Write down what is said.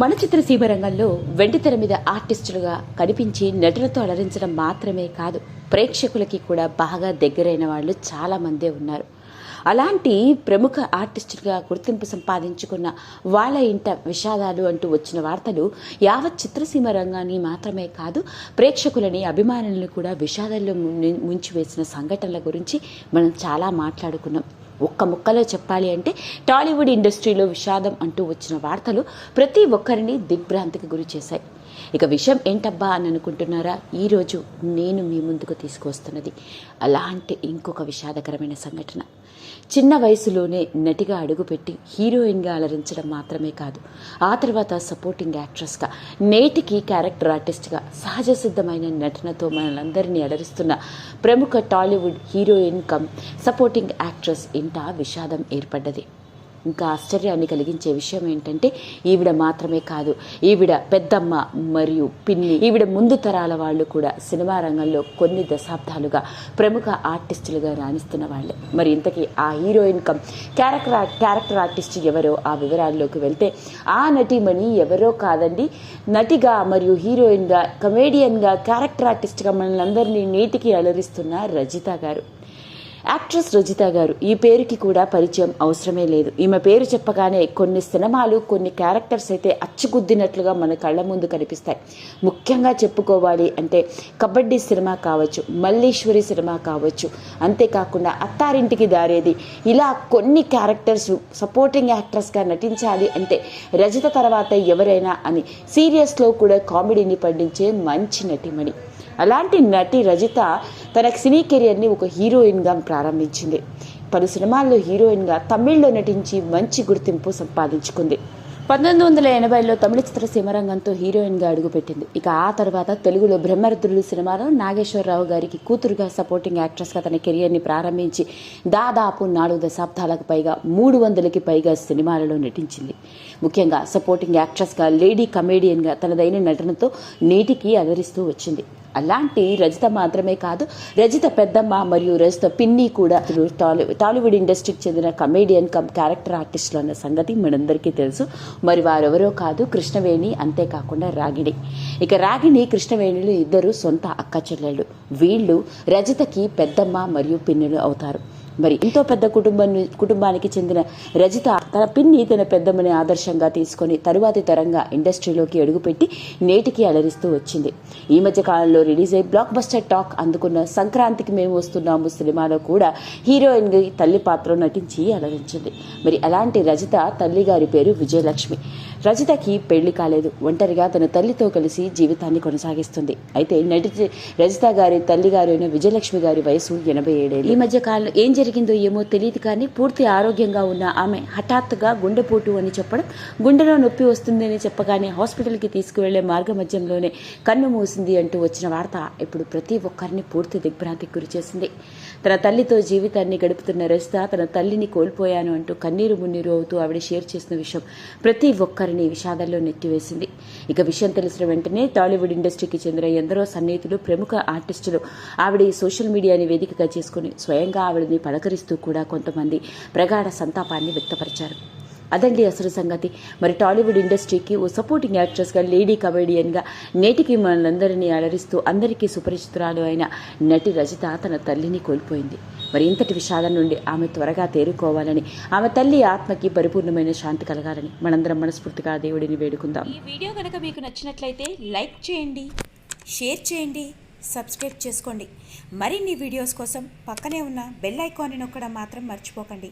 మన చిత్రసీమ రంగంలో వెండితెర మీద ఆర్టిస్టులుగా కనిపించి నటులతో అలరించడం మాత్రమే కాదు ప్రేక్షకులకి కూడా బాగా దగ్గరైన వాళ్ళు చాలామందే ఉన్నారు. అలాంటి ప్రముఖ ఆర్టిస్టులుగా గుర్తింపు సంపాదించుకున్న వాళ్ళ ఇంట విషాదాలు అంటూ వచ్చిన వార్తలు యావత్ చిత్రసీమ రంగాన్ని మాత్రమే కాదు ప్రేక్షకులని అభిమానులను కూడా విషాదాల్లో ముంచివేసిన సంఘటనల గురించి మనం చాలా మాట్లాడుకున్నాం. ఒక్క ముక్కలో చెప్పాలి అంటే టాలీవుడ్ ఇండస్ట్రీలో విషాదం అంటూ వచ్చిన వార్తలు ప్రతి ఒక్కరిని దిగ్భ్రాంతికి గురి చేశాయి. ఇక విషయం ఏంటబ్బా అని అనుకుంటున్నారా? ఈరోజు నేను మీ ముందుకు తీసుకువస్తున్నది అలాంటి ఇంకొక విషాదకరమైన సంఘటన. చిన్న వయసులోనే నటిగా అడుగుపెట్టి హీరోయిన్గా అలరించడం మాత్రమే కాదు ఆ తర్వాత సపోర్టింగ్ యాక్ట్రెస్గా నేటికి క్యారెక్టర్ ఆర్టిస్ట్గా సహజ సిద్ధమైన నటనతో మనలందరినీ అలరిస్తున్న ప్రముఖ Tollywood heroine cum supporting actress ఇంట విషాదం ఏర్పడ్డది. ఇంకా ఆశ్చర్యాన్ని కలిగించే విషయం ఏంటంటే ఈవిడ మాత్రమే కాదు. ఈవిడ పెద్దమ్మ మరియు పిన్ని ఈవిడ ముందు తరాల వాళ్ళు కూడా సినిమా రంగంలో కొన్ని దశాబ్దాలుగా ప్రముఖ ఆర్టిస్టులుగా రాణిస్తున్న వాళ్ళే. మరి ఇంతకీ ఆ heroine cum character character artist ఎవరో ఆ వివరాల్లోకి వెళ్తే ఆ నటీమణి ఎవరో కాదండి. నటిగా మరియు హీరోయిన్గా కమేడియన్గా క్యారెక్టర్ ఆర్టిస్ట్గా మనల్ని అందరినీ నేటికి అలరిస్తున్న రజిత గారు. యాక్ట్రెస్ రజిత గారు ఈ పేరుకి కూడా పరిచయం అవసరమే లేదు. ఈమె పేరు చెప్పగానే కొన్ని సినిమాలు కొన్ని క్యారెక్టర్స్ అయితే అచ్చుగుద్దినట్లుగా మన కళ్ళ ముందు కనిపిస్తాయి. ముఖ్యంగా చెప్పుకోవాలి అంటే కబడ్డీ సినిమా కావచ్చు మల్లీశ్వరి సినిమా కావచ్చు అంతేకాకుండా అత్తారింటికి దారేది. ఇలా కొన్ని క్యారెక్టర్స్ సపోర్టింగ్ యాక్ట్రెస్గా నటించాలి అంటే రజిత తర్వాత ఎవరైనా అని సీరియస్లో కూడా కామెడీని పండించే మంచి నటిమణి. అలాంటి నటి రజిత తన సినీ కెరియర్ని ఒక హీరోయిన్గా ప్రారంభించింది. పలు సినిమాల్లో హీరోయిన్గా తమిళ్ళో నటించి మంచి గుర్తింపు సంపాదించుకుంది. పంతొమ్మిది వందల ఎనభైలో తమిళ చిత్ర సీమరంగంతో హీరోయిన్గా అడుగుపెట్టింది. ఇక ఆ తర్వాత తెలుగులో బ్రహ్మరుద్రుడు సినిమాలో నాగేశ్వరరావు గారికి కూతురుగా సపోర్టింగ్ యాక్ట్రెస్గా తన కెరియర్ని ప్రారంభించి దాదాపు నాలుగు దశాబ్దాలకు పైగా మూడు వందలకి పైగా సినిమాలలో నటించింది. ముఖ్యంగా సపోర్టింగ్ యాక్ట్రెస్గా లేడీ కమేడియన్గా తనదైన నటనతో నేటికి అలరిస్తూ వచ్చింది. అలాంటి రజిత మాత్రమే కాదు రజిత పెద్దమ్మ మరియు రజిత పిన్ని కూడా టాలీ టాలీవుడ్ ఇండస్ట్రీకి చెందిన కమేడియన్ కమ్ క్యారెక్టర్ ఆర్టిస్టులు అన్న సంగతి మనందరికీ తెలుసు. మరి వారెవరో కాదు కృష్ణవేణి అంతేకాకుండా రాగిణి. ఇక రాగిణి కృష్ణవేణులు ఇద్దరు సొంత అక్క చెల్లెళ్ళు. వీళ్ళు రజితకి పెద్దమ్మ మరియు పిన్నులు అవుతారు. మరి ఎంతో పెద్ద కుటుంబం కుటుంబానికి చెందిన రజిత తన పిన్ని తన పెద్దమ్మని ఆదర్శంగా తీసుకొని తరువాతి తరంగా ఇండస్ట్రీలోకి అడుగుపెట్టి నేటికి అలరిస్తూ వచ్చింది. ఈ మధ్య కాలంలో రిలీజ్ అయ్యి బ్లాక్ బస్టర్ టాక్ అందుకున్న సంక్రాంతికి మేము వస్తున్నాము సినిమాలో కూడా హీరోయిన్ తల్లి పాత్ర నటించి అలరించింది. మరి అలాంటి రజిత తల్లి గారి పేరు విజయలక్ష్మి. రజితకి పెళ్ళి కాలేదు. ఒంటరిగా తన తల్లితో కలిసి జీవితాన్ని కొనసాగిస్తుంది. అయితే నటి రజిత గారి తల్లి గారు అయిన విజయలక్ష్మి గారి వయసు ఎనభై ఏడేళ్ళు. ఈ మధ్య కాలంలో ఏం జరిగిందో ఏమో తెలియదు కానీ పూర్తి ఆరోగ్యంగా ఉన్న ఆమె హఠాత్తుగా గుండెపోటు అని చెప్పడం గుండెలో నొప్పి వస్తుందని చెప్పగానే హాస్పిటల్కి తీసుకువెళ్ళే మార్గ మధ్యంలోనే కన్ను మూసింది అంటూ వచ్చిన వార్త ఇప్పుడు ప్రతి ఒక్కరిని పూర్తి దిగ్భ్రాంతికి గురి చేసింది. తన తల్లితో జీవితాన్ని గడుపుతున్న రజిత తన తల్లిని కోల్పోయాను అంటూ కన్నీరు మున్నీరు అవుతూ ఆవిడ షేర్ చేసిన విషయం ప్రతి ఒక్కరిని విషాదంలో నెట్టివేసింది. ఇక విషయం తెలిసిన వెంటనే టాలీవుడ్ ఇండస్ట్రీకి చెందిన ఎందరో సన్నిహితులు ప్రముఖ ఆర్టిస్టులు ఆవిడ ఈ సోషల్ మీడియాని వేదికగా చేసుకుని స్వయంగా ఆవిడని పలకరిస్తూ కూడా కొంతమంది ప్రగాఢ సంతాపాన్ని వ్యక్తపరిచారు. అదండి అసలు సంగతి. మరి టాలీవుడ్ ఇండస్ట్రీకి ఓ సపోర్టింగ్ యాక్ట్రెస్గా లేడీ కమెడియన్గా నేటికి మనందరినీ అలరిస్తూ అందరికీ సుపరిచితురాలు అయిన నటి రజిత తన తల్లిని కోల్పోయింది. మరి ఇంతటి విషాదం నుండి ఆమె త్వరగా తేరుకోవాలని ఆమె తల్లి ఆత్మకి పరిపూర్ణమైన శాంతి కలగాలని మనందరం మనస్ఫూర్తిగా దేవుడిని వేడుకుందాం. ఈ వీడియో కనుక మీకు నచ్చినట్లయితే లైక్ చేయండి షేర్ చేయండి సబ్స్క్రైబ్ చేసుకోండి. మరిన్ని వీడియోస్ కోసం పక్కనే ఉన్న బెల్ ఐకాన్ని నొక్కడం మాత్రం మర్చిపోకండి.